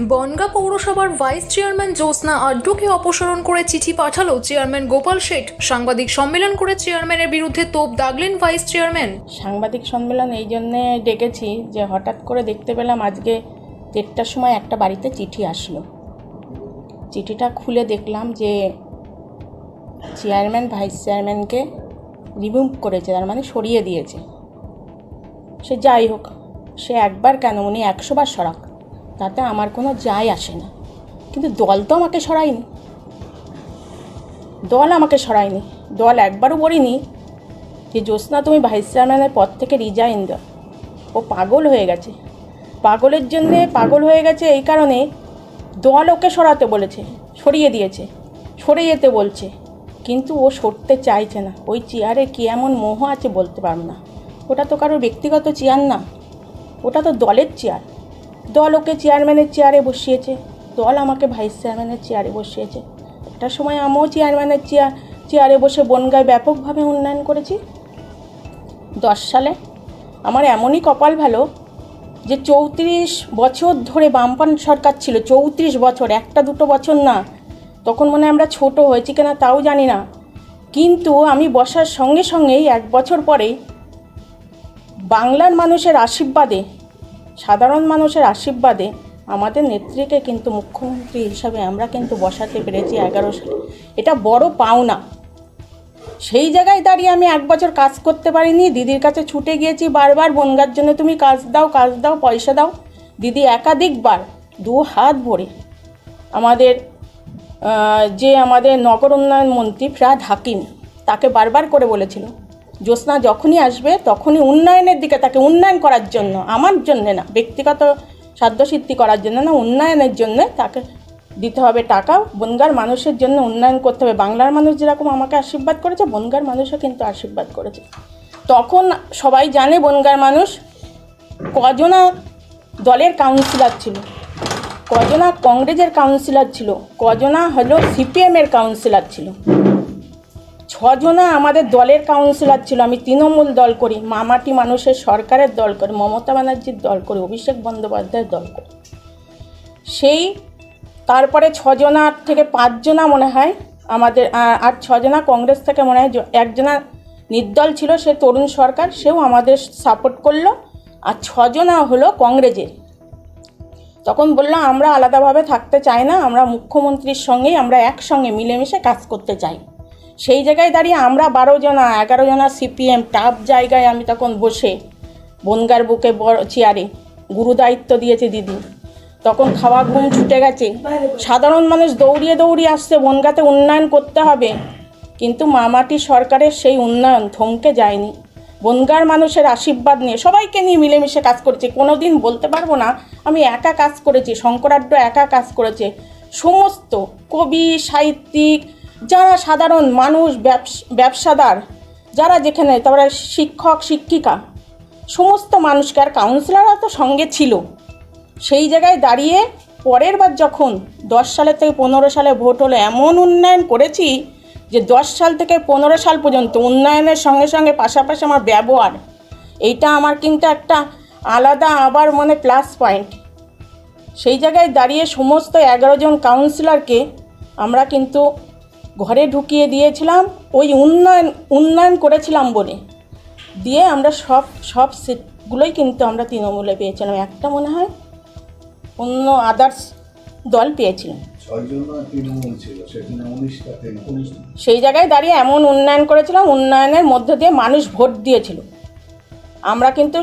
বনগা পৌরসভার vice chairman জ্যোৎস্না আড্ডুকে অপসারণ করে চিঠি পাঠালো চেয়ারম্যান গোপাল শেঠ। সাংবাদিক সম্মেলন করে চেয়ারম্যানের বিরুদ্ধে তোপ দাগলেন ভাইস চেয়ারম্যান। সাংবাদিক সম্মেলন এই জন্যে ডেকেছি যে হঠাৎ করে দেখতে পেলাম আজকে দেড়টার সময় একটা বাড়িতে চিঠি আসলো। চিঠিটা খুলে দেখলাম যে চেয়ারম্যান, ভাইস চেয়ারম্যানকে রিমুভ করেছে, তার মানে সরিয়ে দিয়েছে। সে যাই হোক, সে একবার কেন উনি একশোবার সরাক। তাতে আমার কোনো যায় আসে না। কিন্তু দল তো আমাকে সরায়নি। দল আমাকে সরায়নি। দল একবারও বলিনি যে, জ্যোৎস্না, তুমি ভাইস চেয়ারম্যানের পদ থেকে রিজাইন দাও ও পাগল হয়ে গেছে। পাগলের জন্যে পাগল হয়ে গেছে এই কারণে দল ওকে সরাতে বলেছে, সরিয়ে দিয়েছে সরে যেতে বলছে। কিন্তু ও সরতে চাইছে না। ওই চেয়ারে কি এমন মোহ আছে বলতে পারব না। ওটা তো কারোর ব্যক্তিগত চেয়ার না। ওটা তো দলের চেয়ার। দল ওকে চেয়ারম্যানের চেয়ারে বসিয়েছে। দল আমাকে ভাইস চেয়ারম্যানের চেয়ারে বসিয়েছে। একটা সময় আমিও চেয়ারম্যানের চেয়ার চেয়ারে বসে বনগায় ব্যাপকভাবে উন্নয়ন করেছি। দশ সালে আমার এমনই কপাল ভালো যে চৌত্রিশ বছর ধরে বামপান সরকার ছিল, চৌত্রিশ বছর, একটা দুটো বছর না। তখন মনে আমরা ছোট হয়েছি কিনা তাও জানি না। কিন্তু আমি বসার সঙ্গে সঙ্গেই এক বছর পরেই বাংলার মানুষের আশীর্বাদে সাধারণ মানুষের আশীর্বাদে আমাদের নেত্রীকে কিন্তু মুখ্যমন্ত্রী হিসাবে আমরা কিন্তু বসাতে পেরেছি এগারো সালে। এটা বড় পাওনা। সেই জায়গায় দাঁড়িয়ে আমি এক বছর কাজ করতে পারিনি, দিদির কাছে ছুটে গিয়েছি বারবার, বনগার জন্য তুমি কাজ দাও কাজ দাও, পয়সা দাও। দিদি একাধিকবার দু হাত ভরে আমাদের যে আমাদের নগর উন্নয়ন মন্ত্রী ফ্রাদ হাকিম, তাকে বারবার করে বলেছিল জ্যোৎস্না যখনই আসবে, তখনই উন্নয়নের দিকে, তাকে উন্নয়ন করার জন্য, আমার জন্যে না, ব্যক্তিগত সাধ্যসিদ্ধি করার জন্য না, উন্নয়নের জন্য তাকে দিতে হবে টাকা। বনগার মানুষের জন্য উন্নয়ন করতে হবে। বাংলার মানুষ যেরকম আমাকে আশীর্বাদ করেছে, বনগার মানুষও কিন্তু আশীর্বাদ করেছে। তখন সবাই জানে বনগার মানুষ কজনা দলের কাউন্সিলর ছিল, কজনা কংগ্রেসের কাউন্সিলর ছিল, কজনা হলো সিপিএমের কাউন্সিলর ছিল। ছজনা আমাদের দলের কাউন্সিলর ছিল, আমি তৃণমূল দল করি, মামাটি মানুষের সরকারের দল করি, মমতা ব্যানার্জির দল করি, অভিষেক বন্দ্যোপাধ্যায়ের দল করি। সেই তারপরে ছজনার থেকে পাঁচজনা মনে হয় আমাদের আর ছজনা কংগ্রেস থেকে মনে হয় একজনা নির্দল ছিল, সে তরুণ সরকার, সেও আমাদের সাপোর্ট করল, আর ছজনা হলো কংগ্রেসের। তখন বললাম আমরা আলাদাভাবে থাকতে চাই না, আমরা মুখ্যমন্ত্রীর সঙ্গেই আমরা একসঙ্গে মিলেমিশে কাজ করতে চাই। সেই জায়গায় দাঁড়িয়ে আমরা বারো জনা, এগারো জনা সিপিএম টাফ জায়গায় আমি তখন বসে, বনগার বুকে বড় চেয়ারে গুরু দায়িত্ব দিয়েছে দিদি। তখন খাওয়া ঘুম ছুটে গেছে। সাধারণ মানুষ দৌড়িয়ে দৌড়িয়ে আসছে, বনগাতে উন্নয়ন করতে হবে। কিন্তু মামাটি সরকারের সেই উন্নয়ন থমকে যায়নি। বনগার মানুষের আশীর্বাদ নিয়ে সবাইকে নিয়ে মিলেমিশে কাজ করেছি। কোনো দিন বলতে পারব না, আমি একা কাজ করেছি শঙ্করাড্ড একা কাজ করেছে। সমস্ত কবি, সাহিত্যিক যারা সাধারণ মানুষ ব্যবসাদার, যারা যেখানে তারপরে শিক্ষক, শিক্ষিকা, সমস্ত মানুষকে আর কাউন্সিলররা তো সঙ্গে ছিল। সেই জায়গায় দাঁড়িয়ে পরের বার যখন দশ সালের থেকে পনেরো সালে ভোট হলো, এমন উন্নয়ন করেছি যে দশ সাল থেকে পনেরো সাল পর্যন্ত উন্নয়নের সঙ্গে সঙ্গে পাশাপাশি আমার ব্যবহার, এইটা আমার কিন্তু একটা আলাদা আবার মানে প্লাস পয়েন্ট সেই জায়গায় দাঁড়িয়ে সমস্ত এগারো জন কাউন্সিলরকে আমরা কিন্তু ঘরে ঢুকিয়ে দিয়েছিলাম ওই উন্নয়ন উন্নয়ন করেছিলাম বলে। দিয়ে আমরা সব সব সিটগুলোই কিন্তু আমরা তৃণমূলে পেয়েছিলাম। একটা মনে হয় অন্য আদার্স দল পেয়েছিলাম। সেই জায়গায় দাঁড়িয়ে এমন উন্নয়ন করেছিলাম উন্নয়নের মধ্যে দিয়ে মানুষ ভোট দিয়েছিল। আমরা কিন্তু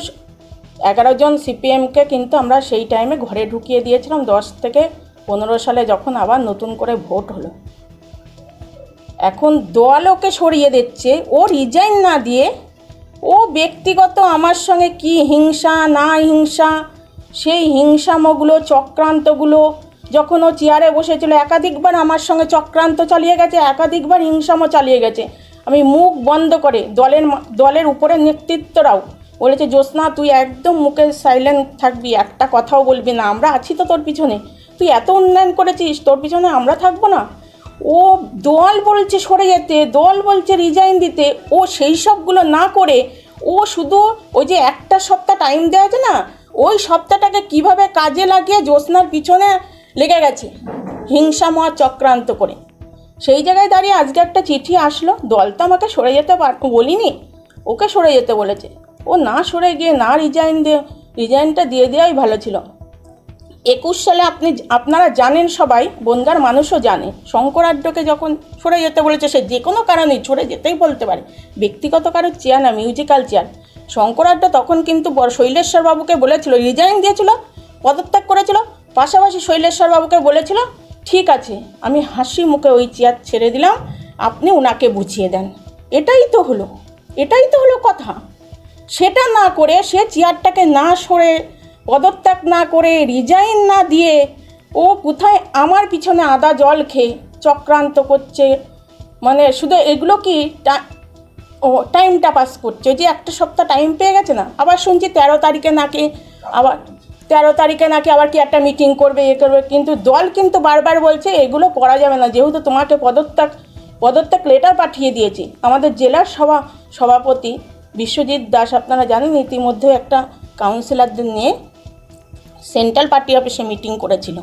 এগারো জন সিপিএমকে কিন্তু আমরা সেই টাইমে ঘরে ঢুকিয়ে দিয়েছিলাম। দশ থেকে পনেরো সালে যখন আবার নতুন করে ভোট হলো। এখন দল ওকে সরিয়ে দিচ্ছে। ও রিজাইন না দিয়ে ও ব্যক্তিগত আমার সঙ্গে কি হিংসা, না হিংসা, সেই হিংসামগুলো, চক্রান্তগুলো, যখন ও চেয়ারে বসেছিল, একাধিকবার আমার সঙ্গে চক্রান্ত চালিয়ে গেছে, একাধিকবার হিংসামও চালিয়ে গেছে। আমি মুখ বন্ধ করে দলের দলের উপরে নেতৃত্বরাও বলেছে, জ্যোৎস্না, তুই একদম মুখে সাইলেন্ট থাকবি, একটা কথাও বলবি না। আমরা আছি তো তোর পিছনে। তুই এত উন্নয়ন করেছিস, তোর পিছনে আমরা থাকব না? ও দল বলছে সরে যেতে, দল বলছে রিজাইন দিতে, ও সেই সবগুলো না করে ও শুধু ওই যে একটা সপ্তাহ টাইম দেওয়া আছে না, ওই সপ্তাহটাকে কীভাবে কাজে লাগিয়ে জ্যোৎস্নার পিছনে লেগে গেছে? হিংসাময় চক্রান্ত করে। সেই জায়গায় দাঁড়িয়ে আজকে একটা চিঠি আসলো, দল তো আমাকে সরে যেতে পার বলিনি, ওকে সরে যেতে বলেছে। ও না সরে গিয়ে, না রিজাইন দিয়ে রিজাইনটা দিয়ে দেওয়াই ভালো ছিল। একুশ সালে আপনি আপনারা জানেন সবাই, বনগার মানুষও জানে। শঙ্করাঢ্যকে যখন সরে যেতে বলেছে, সে যে কোনো কারণেই সরে যেতেই বলতে পারে। ব্যক্তিগত কারও চেয়ার না মিউজিক্যাল চেয়ার। শঙ্করাঢ্য তখন কিন্তু শৈলেশ্বর বাবুকে বলেছিল রিজাইন দিয়েছিল, পদত্যাগ করেছিল। পাশাপাশি শৈলেশ্বর বাবুকে বলেছিল, ঠিক আছে, আমি হাসি মুখে ওই চেয়ার ছেড়ে দিলাম, আপনি ওনাকে বুঝিয়ে দেন। এটাই তো হলো, এটাই তো হলো কথা। সেটা না করে সে চেয়ারটাকে না সরে পদত্যাগ না করে রিজাইন না দিয়ে ও কোথায় আমার পিছনে আদা জল খেয়ে চক্রান্ত করছে। মানে শুধু এগুলো কি ও টাইমটা পাস করছে? যে একটা সপ্তাহ টাইম পেয়ে গেছে না? আবার শুনছি তেরো তারিখে নাকি আবার, তেরো তারিখে নাকি আবার কি একটা মিটিং করবে, এ করবে। কিন্তু দল কিন্তু বারবার বলছে এগুলো করা যাবে না। যেহেতু তোমাকে পদত্যাগ পদত্যাগ লেটার পাঠিয়ে দিয়েছি। আমাদের জেলার সভা, সভাপতি বিশ্বজিৎ দাস আপনারা জানেন, ইতিমধ্যে একটা কাউন্সিলরদের নিয়ে সেন্ট্রাল পার্টি অফিসে মিটিং করেছিল।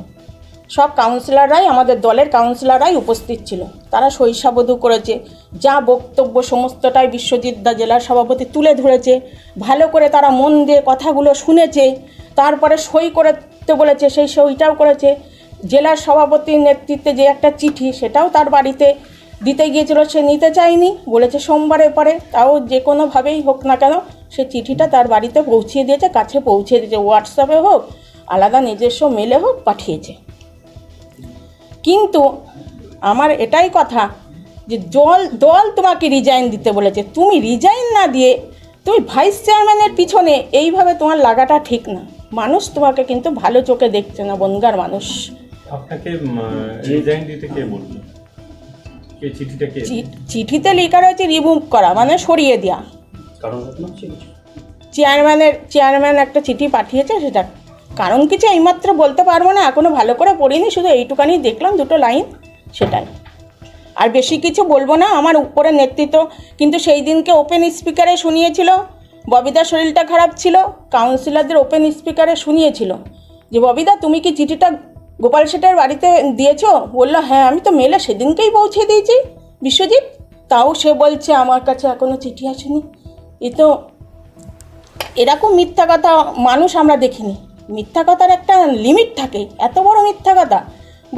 সব কাউন্সিলররাই আমাদের দলের কাউন্সিলররাই উপস্থিত ছিল। তারা শৈশাবধু করেছে, যা বক্তব্য সমস্তটাই বিশ্বজিৎ দা জেলার সভাপতি তুলে ধরেছে। ভালো করে তারা মন দিয়ে কথাগুলো শুনেছে, তারপরে সই করতে বলেছে, সেই সইটাও করেছে। জেলার সভাপতির নেতৃত্বে যে একটা চিঠি, সেটাও তার বাড়িতে দিতে গিয়েছিল, সে নিতে চায়নি। বলেছে, সোমবারে পরে, তাও যে কোনোভাবেই হোক না কেন, সে চিঠিটা তার বাড়িতে পৌঁছিয়ে দিয়েছে, কাছে পৌঁছে দিয়েছে। হোয়াটসঅ্যাপে হোক আলাদা নিজস্ব মেলে হোক পাঠিয়েছে। কিন্তু আমার এটাই কথা যে দল দল তোমাকে রিজাইন দিতে বলেছে। তুমি রিজাইন না দিয়ে তুমি ভাইস চেয়ারম্যানের পিছনে এইভাবে তোমার লাগাটা ঠিক না। মানুষ তোমাকে কিন্তু ভালো চোখে দেখছে না বনগার মানুষ। আপনাকে রিজাইন দিতে কে বলল? চিঠিতে লেখা রয়েছে রিমুভ করা মানে সরিয়ে দেওয়া চেয়ারম্যানের চেয়ারম্যান একটা চিঠি পাঠিয়েছে সেটা কারণ কিছু এইমাত্র বলতে পারব না এখনও ভালো করে পড়িনি, শুধু এইটুকানি দেখলাম, দুটো লাইন, সেটাই। আর বেশি কিছু বলব না, আমার উপরে নেতৃত্ব কিন্তু সেই দিনকে ওপেন স্পিকারে শুনিয়েছিল ববিদার শরীরটা খারাপ ছিল কাউন্সিলরদের ওপেন স্পিকারে শুনিয়েছিল। যে ববিদা তুমি কি চিঠিটা গোপাল শেঠের বাড়িতে দিয়েছ? বলল হ্যাঁ আমি তো মেলে সেদিনকেই পৌঁছে দিয়েছি, বিশ্বজিৎ। তাও সে বলছে, আমার কাছে এখনও চিঠি আসেনি। এ তো এরকম মিথ্যা কথা মানুষ আমরা দেখিনি। মিথ্যা কথার একটা লিমিট থাকে, এত বড় মিথ্যা কথা।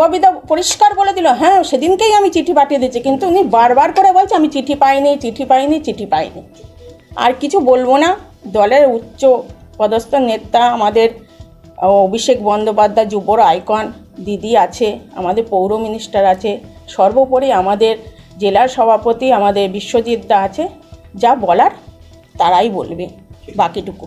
ববিদা পরিষ্কার বলে দিল হ্যাঁ সেদিনকেই আমি চিঠি পাঠিয়ে দিয়েছি, কিন্তু উনি বারবার করে বলছে, আমি চিঠি পাইনি চিঠি পাইনি চিঠি পাইনি। আর কিছু বলব না, দলের উচ্চ পদস্থ নেতা, আমাদের অভিষেক বন্দ্যোপাধ্যায় যুবর আইকন দিদি আছে, আমাদের পৌর মিনিস্টার আছে, সর্বোপরি আমাদের জেলার সভাপতি, আমাদের বিশ্বজিৎ দা আছে, যা বলার তারাই বলবে, বাকিটুকু।